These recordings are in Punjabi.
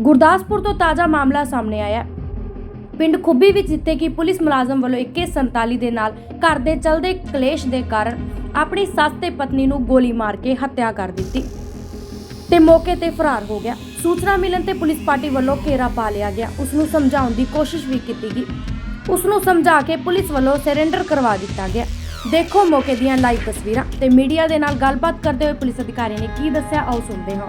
ਗੁਰਦਾਸਪੁਰ ਤੋਂ ਤਾਜ਼ਾ ਮਾਮਲਾ ਸਾਹਮਣੇ ਆਇਆ ਪਿੰਡ ਖੁੱਬੀ ਵਿੱਚ ਜਿੱਥੇ ਕਿ ਪੁਲਿਸ ਮੁਲਾਜ਼ਮ ਵੱਲੋਂ 2147 ਦੇ ਨਾਲ ਘਰ ਦੇ ਚਲਦੇ ਕਲੇਸ਼ ਦੇ ਕਾਰਨ ਆਪਣੀ ਸੱਸ ਤੇ ਪਤਨੀ ਨੂੰ ਗੋਲੀ ਮਾਰ ਕੇ ਹੱਤਿਆ ਕਰ ਦਿੱਤੀ ਤੇ ਮੌਕੇ ਤੇ ਫਰਾਰ ਹੋ ਗਿਆ। ਸੂਚਨਾ ਮਿਲਣ ਤੇ ਪੁਲਿਸ ਪਾਰਟੀ ਵੱਲੋਂ ਘੇਰਾ ਪਾ ਲਿਆ ਗਿਆ। ਉਸ ਨੂੰ ਸਮਝਾਉਣ ਦੀ ਕੋਸ਼ਿਸ਼ ਵੀ ਕੀਤੀ ਗਈ। ਉਸ ਨੂੰ ਸਮਝਾ ਕੇ ਪੁਲਿਸ ਵੱਲੋਂ ਸਰੈਂਡਰ ਕਰਵਾ ਦਿੱਤਾ ਗਿਆ। ਦੇਖੋ ਮੌਕੇ ਦੀਆਂ ਲਾਈਵ ਤਸਵੀਰਾਂ ਤੇ ਮੀਡੀਆ ਦੇ ਨਾਲ ਗੱਲਬਾਤ ਕਰਦੇ ਹੋਏ ਪੁਲਿਸ ਅਧਿਕਾਰੀ ਨੇ ਕੀ ਦੱਸਿਆ, ਆਓ ਸੁਣਦੇ ਹਾਂ।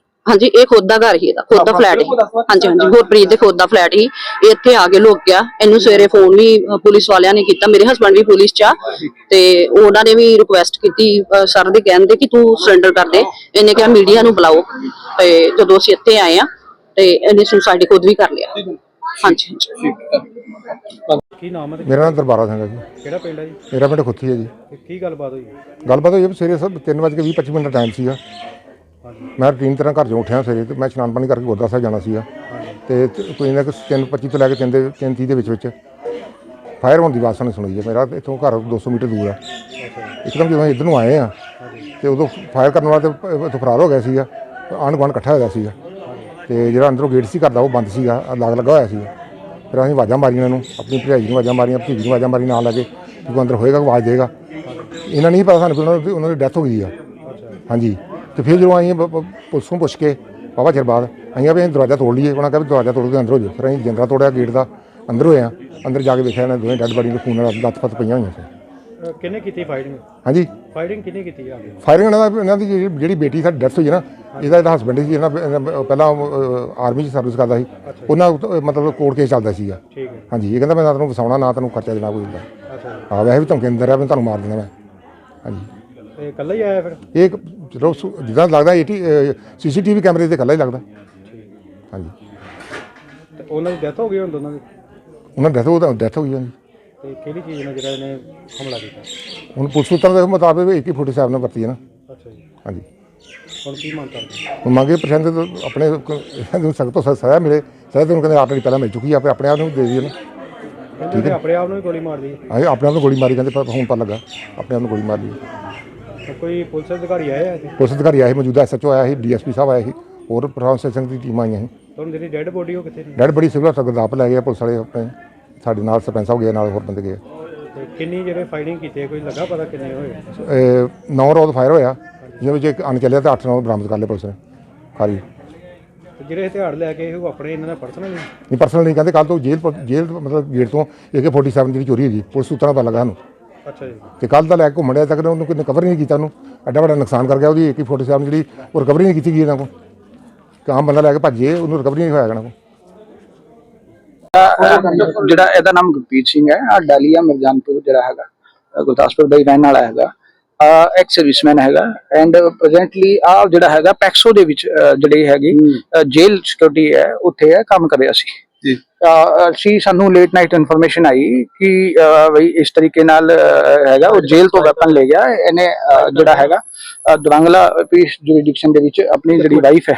ਹਾਂਜੀ ਇਹ ਖੁਦ ਦਾ ਘਰ ਹੀ ਇਹਦਾ ਖੁਦ ਦਾ ਫਲੈਟ ਹੀ ਹਾਂਜੀ ਹਾਂਜੀ ਗੁਰਪ੍ਰੀਤ ਦੇ ਖੁਦ ਦਾ ਫਲੈਟ ਹੀ ਇਹ ਇੱਥੇ ਆ ਕੇ ਲੁਕ ਗਿਆ। ਇਹਨੂੰ ਸਵੇਰੇ ਫੋਨ ਵੀ ਪੁਲਿਸ ਵਾਲਿਆਂ ਨੇ ਕੀਤਾ। ਮੇਰੇ ਹਸਬੰਡ ਵੀ ਪੁਲਿਸ ਚ ਆ। ਤੇ ਉਹਨਾਂ ਨੇ ਵੀ ਰਿਕੁਐਸਟ ਕੀਤੀ ਸਰ ਦੇ ਕਹਿਣ ਤੇ ਕਿ ਤੂੰ ਸਰੈਂਡਰ ਕਰ ਦੇ। ਇਹਨੇ ਕਿਹਾ ਮੀਡੀਆ ਨੂੰ ਬੁਲਾਓ। ਤੇ ਜਦੋਂ ਅਸੀਂ ਇੱਥੇ ਆਏ ਆ ਤੇ ਇਹਨੇ ਸੁਸਾਇਡ ਖੁਦ ਵੀ ਕਰ ਲਿਆ। ਹਾਂਜੀ ਹਾਂਜੀ। ਕੀ ਨਾਮ ਹੈ ਮੇਰਾ ਨਾਮ ਦਰਬਾਰਾ ਸਿੰਘ ਹੈ ਜੀ। ਕਿਹੜਾ ਪਿੰਡ ਹੈ ਜੀ? ਮੇਰਾ ਪਿੰਡ ਖੁੱਤੀ ਹੈ ਜੀ। ਕੀ ਗੱਲਬਾਤ ਹੋਈ? ਗੱਲਬਾਤ ਹੋਈ ਸਵੇਰੇ ਸਭ 3:20 ਮਿੰਟ ਦਾ ਟਾਈਮ ਸੀਗਾ। ਮੈਂ ਰੂਟੀਨ ਤਰ੍ਹਾਂ ਘਰ ਚੋਂ ਉੱਠਿਆ ਸਵੇਰੇ ਤੇ ਮੈਂ ਇਸ਼ਨਾਨ ਪਾਣੀ ਕਰਕੇ ਗੁਰਦੁਆਰਾ ਸਾਹਿਬ ਜਾਣਾ ਸੀਗਾ। ਤੇ ਕੋਈ ਨਾ ਕਿ 3:25 ਤੋਂ ਲੈ ਕੇ 3 ਦੇ 3:30 ਦੇ ਵਿੱਚ ਵਿੱਚ ਫਾਇਰ ਹੋਣ ਦੀ ਆਵਾਜ਼ ਸਾਨੂੰ ਸੁਣੀ ਹੈ। ਮੇਰਾ ਇੱਥੋਂ ਘਰ 200 ਮੀਟਰ ਦੂਰ ਆ। ਇੱਕਦਮ ਜਦੋਂ ਇੱਧਰ ਨੂੰ ਆਏ ਆ ਤੇ ਉਦੋਂ ਫਾਇਰ ਕਰਨ ਵਾਲਾ ਤੇ ਇੱਥੋਂ ਫਰਾਰ ਹੋ ਗਿਆ ਸੀਗਾ। ਆਂਢ ਗੁਆਂਢ ਇਕੱਠਾ ਹੋਇਆ ਸੀਗਾ। ਤੇ ਜਿਹੜਾ ਅੰਦਰੋਂ ਗੇਟ ਸੀ ਘਰ ਦਾ ਉਹ ਬੰਦ ਸੀਗਾ ਲਾਗ ਲੱਗਾ ਹੋਇਆ ਸੀਗਾ। ਫਿਰ ਅਸੀਂ ਆਵਾਜ਼ਾਂ ਮਾਰੀਆਂ ਨੂੰ, ਆਪਣੀ ਭਰਜਾਈ ਨੂੰ ਆਵਾਜ਼ਾਂ ਮਾਰੀਆਂ, ਭਤੀਜੀ ਨੂੰ ਆਵਾਜ਼ਾਂ ਮਾਰੀ ਨਾਲ ਲੱਗੇ ਕਿ ਕੋਈ ਅੰਦਰ ਹੋਏਗਾ, ਆਵਾਜ਼ ਦੇਗਾ। ਇਹਨਾਂ ਨਹੀਂ ਪਤਾ ਸਾਨੂੰ ਕਿ ਉਹਨਾਂ ਦੀ ਉਹਨਾਂ ਦੀ ਡੈਥ ਹੋ ਗਈ ਆ। ਹਾਂਜੀ। ਤੇ ਫਿਰ ਜਦੋਂ ਬ- ਪੁਲਿਸ ਪੁੱਛ ਕੇ ਬਾਬਾ ਚਿਰ ਬਾਅਦ ਅਸੀਂ ਆ ਵੀ ਅਸੀਂ ਦਰਵਾਜ਼ਾ ਤੋੜ ਲਈਏ। ਉਹਨਾਂ ਕਹਿੰਦਾ ਦਰਵਾਜ਼ਾ ਤੋੜ ਕੇ ਅੰਦਰ ਹੋ ਜਾਓ। ਫਿਰ ਅਸੀਂ ਜੰਗਲਾ ਤੋੜਿਆ ਗੇਟ ਦਾ ਅੰਦਰ ਹੋਏ ਆ ਅੰਦਰ ਜਾ ਕੇ ਵੇਖਿਆ ਇਹਨਾਂ ਦੋਵੇਂ ਡੈਡ ਬੜੀ ਦੇ ਖੂਨ ਨਾਲ ਲੱਤ ਫੱਤ ਪਈਆਂ ਹੋਈਆਂ ਸੀ। ਕਿਹਨੇ ਕੀਤੀ ਫਾਈਟਿੰਗ ਹਾਂਜੀ। ਫਾਈਟਿੰਗ ਕਿਹਨੇ ਕੀਤੀ ਆ? ਫਾਇਰਿੰਗ ਇਹਨਾਂ ਦਾ ਇਹਨਾਂ ਦੀ ਜਿਹੜੀ- ਜਿਹੜੀ ਬੇਟੀ ਸਾਡੀ ਡੈਥ ਹੋਈ ਨਾ ਇਹਦਾ ਇਹਦਾ ਹਸਬੰਡ ਸੀ ਇਹਨਾਂ ਇਹਨਾਂ ਪਹਿਲਾਂ ਆਰਮੀ 'ਚ ਸਰਵਿਸ ਕਰਦਾ ਸੀ। ਉਹਨਾਂ ਉੱਤੇ ਮਤਲਬ ਕੋਰਟ ਕੇਸ ਚੱਲਦਾ ਸੀਗਾ। ਠੀਕ ਹੈ। ਹਾਂਜੀ ਇਹ ਕਹਿੰਦਾ ਮੈਂ ਨਾ ਤੈਨੂੰ ਵਸਾਉਣਾ ਨਾ ਤੈਨੂੰ ਖਰਚਾ ਦੇਣਾ ਕੋਈ ਦਾ ਅੱਛਾ ਜੀ। ਆ ਵੈਸੇ ਵੀ ਧਮਕੀ ਦਿੰਦਾ ਰਿਹਾ ਮੈਂ ਤੁਹਾਨੂੰ ਮਾਰ ਦੇਣਾ ਮੈਂ। ਹਾਂਜੀ। ਤੇ ਇਕੱਲਾ ਹੀ ਆਇਆ ਫਿਰ? ਇਹ ਇੱਕ ਚਲੋ ਸੁ- ਜਿੱਦਾਂ ਲੱਗਦਾ ਏਟੀ ਸੀਸੀਟੀਵੀ ਕੈਮਰੇ ਤੇ ਇਕੱਲਾ ਹੀ ਲੱਗਦਾ। ਹਾਂਜੀ। ਤੇ ਉਹਨਾਂ ਦੀ ਡੈਥ ਹੋ ਗਈ ਹੁਣ ਦੋਨਾਂ ਦੀ? ਉਹਨਾਂ ਡੈਥ ਉਹਦਾ ਡੈਥ ਹੋ ਗਈ ਹਾਂਜੀ ਤੇ ਕਿਹੜੀ ਚੀਜ਼ ਨਾਲ ਜਿਹੜਾ ਇਹਨੇ ਹਮਲਾ ਕੀਤਾ? ਹੁਣ ਪੁਲਿਸ ਸੂਤਰਾਂ ਦੇ ਮੁਤਾਬਕ ਇੱਕ ਹੀ ਫੁੱਟ ਸਾਹਿਬ ਨਾਲ ਵਰਤੀ ਹੈ ਨਾ। ਅੱਛਾ ਜੀ। ਹਾਂਜੀ। ਹੁਣ ਕੀ ਮੰਗ ਕਰਦੇ ਹੁਣ ਮੰਗੇ ਪ੍ਰਸ਼ਾਸਨ ਤੋਂ ਆਪਣੇ ਇਹਨਾਂ ਨੂੰ ਸਖਤ ਤੋਂ ਸਖਤ ਸਜ਼ਾ ਮਿਲੇ। ਸਜ਼ਾ ਤਾਂ ਉਹਨੂੰ ਕਹਿੰਦੇ ਆਲਰੇਡੀ ਪਹਿਲਾਂ ਮਿਲ ਚੁੱਕੀ ਆ ਆਪੇ ਆਪਣੇ ਆਪ ਨੂੰ ਦੇ ਦਈਏ ਨਾ। ਕਹਿੰਦੇ ਨੇ ਆਪਣੇ ਆਪ ਨੂੰ ਹੀ ਗੋਲੀ ਮਾਰ ਲਈ ਅਸੀਂ ਆਪਣੇ ਆਪ ਨੂੰ ਗੋਲੀ ਮਾਰੀ ਕਹਿੰਦੇ ਪਰ ਹੁਣ ਪਤਾ ਲੱਗਾ। ਆਪਣੇ ਆਪ ਨੂੰ ਗੋਲੀ ਮਾਰ ਲਈ ਕੋਈ ਪੁਲਿਸ ਅਧਿਕਾਰੀ ਆਏ ਆ ਇੱਥੇ? ਪੁਲਿਸ ਅਧਿਕਾਰੀ ਆਏ ਸੀ ਮੌਜੂਦਾ ਐਸਐਚਓ ਆਇਆ ਸੀ ਡੀਐਸਪੀ ਸਾਹਿਬ ਆਏ ਸੀ ਹੋਰ ਪ੍ਰਸ਼ਾਸਨ ਸਿੰਘ ਦੀ ਟੀਮ ਆਈਆਂ ਸੀ। ਤੇ ਹੁਣ ਜਿਹੜੀ ਡੈੱਡ ਬੋਡੀ ਉਹ ਕਿੱਥੇ ਡੈਡ ਬੜੀ ਸਿਵਲ ਹਸਪਤਾਲ ਗੁਰਦਾਸਪੁਰ ਲੈ ਗਏ ਪੁਲਿਸ ਵਾਲੇ ਆਪਣੇ ਸਾਡੇ ਨਾਲ ਸਰਪੰਚ ਸਾਹਿਬ ਗਏ ਨਾਲ ਹੋਰ ਬੰਦੇ ਗਏ ਤੇ ਕਿੰਨੀ ਜਿਹੜੇ ਫਾਈਟਿੰਗ ਕੀਤੀ ਹੈ, ਕੋਈ ਲੱਗਾ ਪਤਾ ਕਿੰਨੇ ਹੋਏ? ਇਹ ਨੌ ਰੋਜ਼ ਫਾਇਰ ਹੋਇਆ ਜਿਹਦੇ ਵਿੱਚ ਇੱਕ ਅਣ ਚੱਲਿਆ ਤੇ 8 ਨੌ ਬਰਾਮਦ ਕਰ ਲਏ ਪੁਲਿਸ ਨੇ ਖਾਲੀ। ਤੇ ਜਿਹੜੇ ਹਥਿਆਰ ਲੈ ਕੇ ਉਹ ਆਪਣੇ ਇਹਨਾਂ ਦਾ ਪਰਸਨਲ ਨਹੀਂ ਪਰਸਨਲ ਨਹੀਂ ਕਹਿੰਦੇ ਕੱਲ ਤੋਂ ਜੇਲ੍ਹ ਪ- ਜੇਲ੍ਹ ਮਤਲਬ ਗੇਟ ਤੋਂ AK47 ਦੀ ਚੋਰੀ ਹੋਈ ਪੁਲਿਸ ਸੂਤਰਾਂ ਦਾ ਲੱਗਾ ਸਾਨੂੰ। ਅੱਛਾ ਜੀ। ਤੇ ਕੱਲ ਦਾ ਲੈ ਕੇ ਘੁੰਮਣ ਡਿਆ ਤੱਕ ਉਹਨੂੰ ਕੋਈ ਕਵਰ ਨਹੀਂ ਕੀਤਾ ਉਹਨੂੰ। ਐਡਾ ਵੱਡਾ ਨੁਕਸਾਨ ਕਰ ਗਿਆ ਉਹਦੀ AK47 ਜਿਹੜੀ ਉਹ ਰਿਕਵਰੀ ਨਹੀਂ ਕੀਤੀ ਗਈ ਇਹਨਾਂ ਕੋਲ। ਕਿ ਆਮ ਬੰਦਾ ਲੈ ਕੇ ਭੱਜੇ ਉਹਨੂੰ ਰਿਕਵਰੀ ਨਹੀਂ ਹੋਇਆ ਅਹ ਜਿਹੜਾ ਇਹਦਾ ਨਾਮ ਗੁਰਪ੍ਰੀਤ ਸਿੰਘ ਹੈ ਆ ਡਾਲੀਆ ਮਿਰਜਾਨਪੁਰ ਜਿਹੜਾ ਹੈਗਾ ਅਹ ਗੁਰਦਾਸਪੁਰ ਦਾ ਹੀ ਰਹਿਣ ਵਾਲਾ ਹੈਗਾ। ਐਕਸ ਸਰਵਿਸਮੈਨ ਹੈਗਾ ਐਂਡ ਪ੍ਰੈਜ਼ੈਂਟਲੀ ਆ ਜਿਹੜਾ ਹੈਗਾ ਪੈਕਸੋ ਦੇ ਵਿੱਚ ਅਹ ਜਿਹੜੀ ਹੈਗੀ ਜੇਲ ਸਿਕਿਉਰਿਟੀ ਹੈ ਉੱਥੇ ਹੈ ਕੰਮ ਕਰ ਰਿਹਾ ਸੀ। ਜੀ। ਅਸੀਂ ਸਾਨੂੰ ਲੇਟ ਨਾਈਟ ਇਨਫੋਰਮੇਸ਼ਨ ਆਈ ਕਿ ਬਈ ਇਸ ਤਰੀਕੇ ਨਾਲ ਹੈਗਾ ਉਹ ਜੇਲ੍ਹ ਤੋਂ ਵੈਪਨ ਲੈ ਗਿਆ। ਇਹਨੇ ਜਿਹੜਾ ਹੈਗਾ ਅਹ ਦੁਰੰਗਲਾ ਪੀਸ ਜੁਰਿਸਡਿਕਸ਼ਨ ਦੇ ਵਿੱਚ ਆਪਣੀ ਜਿਹੜੀ ਵਾਈਫ ਹੈ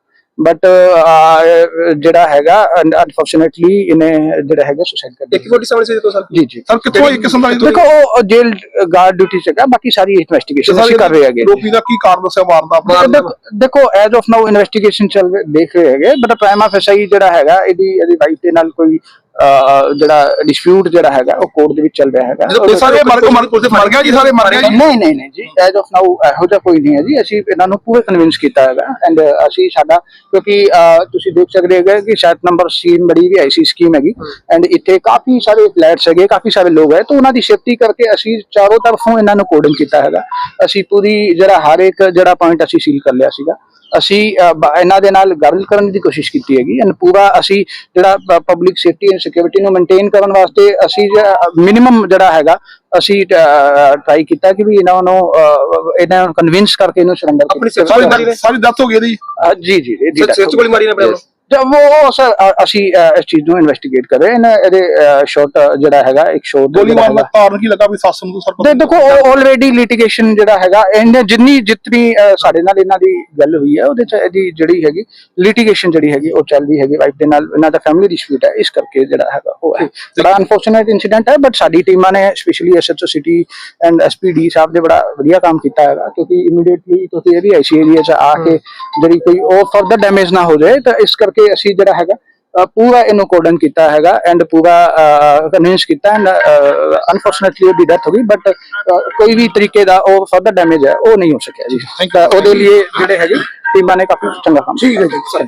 ਬਟ ਜਿਹੜਾ ਹੈਗਾ ਅਨਫੋਰਚੂਨੇਟਲੀ ਇਹਨੇ ਜਿਹੜਾ ਹੈਗਾ ਸੁਸਾਈਡ ਕਰ ਫੋਟੀ ਸਾਹਮਣੇ ਸੀ ਦੇਖੋ ਸਰ? ਜੀ ਜੀ। ਸਰ ਕਿੱਥੋਂ ਇੱਕ ਕਿਸਮ ਦਾ ਦੇਖੋ ਉਹ ਜੇਲ ਗਾਰਡ ਡਿਊਟੀ ਚ ਹੈਗਾ ਬਾਕੀ ਸਾਰੀ ਇਨਵੈਸਟੀਗੇਸ਼ਨ ਅਸੀਂ ਕਰ ਰਹੇ ਹੈਗੇ। ਰੋਪੀ ਦਾ ਕੀ ਕਾਰਨ ਦੱਸਿਆ ਮਾਰਨ ਦਾ ਦਾ ਦੇਖੋ- ਦੇਖੋ ਐਜ਼ ਆਫ ਨਾਓ ਇਨਵੈਸਟੀਗੇਸ਼ਨ ਚੱਲ ਰਹੀ- ਦੇਖ ਰਹੇ ਹੈਗੇ ਬਟ ਪ੍ਰਾਈਮ ਆਫਿਸਰ ਜਿਹੜਾ ਹੈਗਾ ਇਹਦੀ ਇਹਦੀ ਵਾਈਫ ਦੇ ਨਾਲ ਕੋਈ ਜਿਹੜਾ ਡਿਸਪਿਊਟ ਜਿਹੜਾ ਹੈਗਾ ਉਹ ਕੋਰਟ ਦੇ ਵਿੱਚ ਚੱਲ ਰਿਹਾ ਹੈਗਾ। ਸਾਰੇ ਮਰ ਮਰ ਪੁਲਿਸ ਮਰ ਗਿਆ ਜੀ ਸਾਰੇ ਮਰ ਗਿਆ ਜੀ? ਨਹੀਂ ਨਹੀਂ ਨਹੀਂ ਜੀ ਐਜ਼ ਆਫ ਨਾਓ ਇਹੋ ਜਿਹਾ ਕੋਈ ਨਹੀਂ ਹੈ ਜੀ। ਅਸੀਂ ਇਹਨਾਂ ਨੂੰ ਪੂਰੇ ਕਨਵਿੰਸ ਕੀਤਾ ਹੈਗਾ। ਐਂਡ ਅਸੀਂ ਸਾਡਾ ਕਿਉਂਕਿ ਤੁਸੀਂ ਦੇਖ ਸਕਦੇ ਹੈਗੇ ਕਿ ਸੈਟ ਨੰਬਰ ਸਕੀਮ ਬੜੀ ਵੀ ਆਈਸੀ ਸਕੀਮ ਹੈਗੀ। ਐਂਡ ਇੱਥੇ ਕਾਫੀ ਸਾਰੇ ਫਲੈਟਸ ਹੈਗੇ ਕਾਫੀ ਸਾਰੇ ਲੋਕ ਹੈ। ਤਾਂ ਉਹਨਾਂ ਦੀ ਸੇਫਟੀ ਕਰਕੇ ਅਸੀਂ ਚਾਰੋਂ ਤਰਫੋਂ ਇਹਨਾਂ ਨੂੰ ਕੋਡਿੰਗ ਕੀਤਾ ਹੈਗਾ। ਅਸੀਂ ਪੂਰੀ ਜਿਹੜਾ ਹਰ ਇੱਕ ਜਿਹੜਾ ਪੁਆਇੰਟ ਅਸੀਂ ਸੀਲ ਕਰ ਲਿਆ ਸੀਗਾ। ਅਸੀਂ ਇਹਨਾਂ ਦੇ ਨਾਲ ਗੱਲ ਕਰਨ ਦੀ ਕੋਸ਼ਿਸ਼ ਕੀਤੀ ਹੈਗੀ ਐਂਡ ਪੂਰਾ ਅਸੀਂ ਜਿਹੜਾ ਪਬਲਿਕ ਸੇਫਟੀ ਐਂਡ ਸਿਕਿਉਰਿਟੀ ਨੂੰ ਮੇਨਟੇਨ ਕਰਨ ਵਾਸਤੇ ਅਸੀਂ ਮਿਨੀਮਮ ਜਿਹੜਾ ਹੈਗਾ ਅਸੀਂ ਟਰਾਈ ਕੀਤਾ ਕਿ ਵੀ ਇਹਨਾਂ ਨੂੰ ਇਹਨਾਂ ਨੂੰ ਕਨਵਿੰਸ ਕਰਕੇ ਇਹਨੂੰ ਸਰੈਂਡਰ ਆਪਣੀ ਸਾਰੀ ਡੈਥ ਹੋ ਗਈ ਇਹਦੀ? ਜੀ ਜੀ ਜੀ ਸਿਰ ਚ ਗੋਲੀ ਮਾਰੀ ਨੇ ਆਪਣੇ। ਜਦ ਉਹ ਸਰ ਅਸੀਂ ਇਸ ਚੀਜ਼ ਨੂੰ ਇਨਵੈਸਟੀਗੇਟ ਕਰ। ਰਹੇ ਹਾਂ ਇਹਦੇ ਸ਼ਾਰਟ ਜਿਹੜਾ ਹੈਗਾ ਇੱਕ ਸ਼ੋਟ ਗੋਲੀ ਮਾਰਨ ਦਾ ਕਾਰਨ ਕੀ ਲੱਗਾ ਵੀ ਸੱਸ ਨੂੰ ਸਰ ਦੇ ਦੇਖੋ ਆਲਰੇਡੀ ਲਿਟੀਗੇਸ਼ਨ ਜਿਹੜਾ ਹੈਗਾ ਇਹਨੇ ਜਿੰਨੀ ਜਿਤਨੀ ਸਾਡੇ ਨਾਲ ਇਹਨਾਂ ਦੀ ਗੱਲ ਹੋਈ ਹੈ ਉਹਦੇ ਚ ਇਹਦੀ ਜਿਹੜੀ ਹੈਗੀ ਲਿਟੀਗੇਸ਼ਨ ਜਿਹੜੀ ਹੈਗੀ ਉਹ ਚੱਲ ਰਹੀ ਹੈਗੀ। ਵਾਈਫ ਦੇ ਨਾਲ ਇਹਨਾਂ ਦਾ ਫੈਮਿਲੀ ਡਿਸਪਿਊਟ ਹੈ ਇਸ ਕਰਕੇ ਜਿਹੜਾ ਹੈਗਾ ਉਹ ਹੈ। ਬੜਾ ਅਨਫੋਰਚੂਨੇਟ ਇਨਸੀਡੈਂਟ ਹੈ ਬਟ ਸਾਡੀ ਟੀਮਾਂ ਨੇ specially SHO city and SPD sahib ਨੇ ਬੜਾ ਵਧੀਆ ਕੰਮ ਕੀਤਾ ਹੈਗਾ ਕਿਉਂਕਿ ਇਮੀਡੀਏਟਲੀ ਤੁਸੀਂ ਇਹ ਵੀ ਐਸੀ ਏਰੀਆ 'ਚ ਆ ਕੇ ਜਿਹੜੀ ਕੋਈ ਉਹ ਫਰਦਰ ਡੈਮੇਜ ਨਾ ਹੋ ਜਾਏ ਤਾਂ ਇਸ ਕਰਕੇ ਅਸੀਂ ਜਿਹੜਾ ਹੈਗਾ ਪੂਰਾ ਇਹਨੂੰ ਕੋਡਨ ਕੀਤਾ ਹੈਗਾ ਐਂਡ ਪੂਰਾ ਕਨਵਿੰਸ ਕੀਤਾ ਐਂਡ ਅਨਫੋਰਚੂਨੇਟਲੀ ਉਹਦੀ ਡੈਥ ਹੋ ਗਈ ਬਟ ਕੋਈ ਵੀ ਤਰੀਕੇ ਦਾ ਉਹ ਫਰਦਰ ਡੈਮੇਜ ਹੈ ਉਹ ਨਹੀਂ ਹੋ ਸਕਿਆ ਜੀ। ਉਹਦੇ ਲਈ ਜਿਹੜੇ ਹੈਗੇ ਟੀਮਾਂ ਨੇ ਕਾਫੀ ਚੰਗਾ ਕੰਮ ਕੀਤਾ।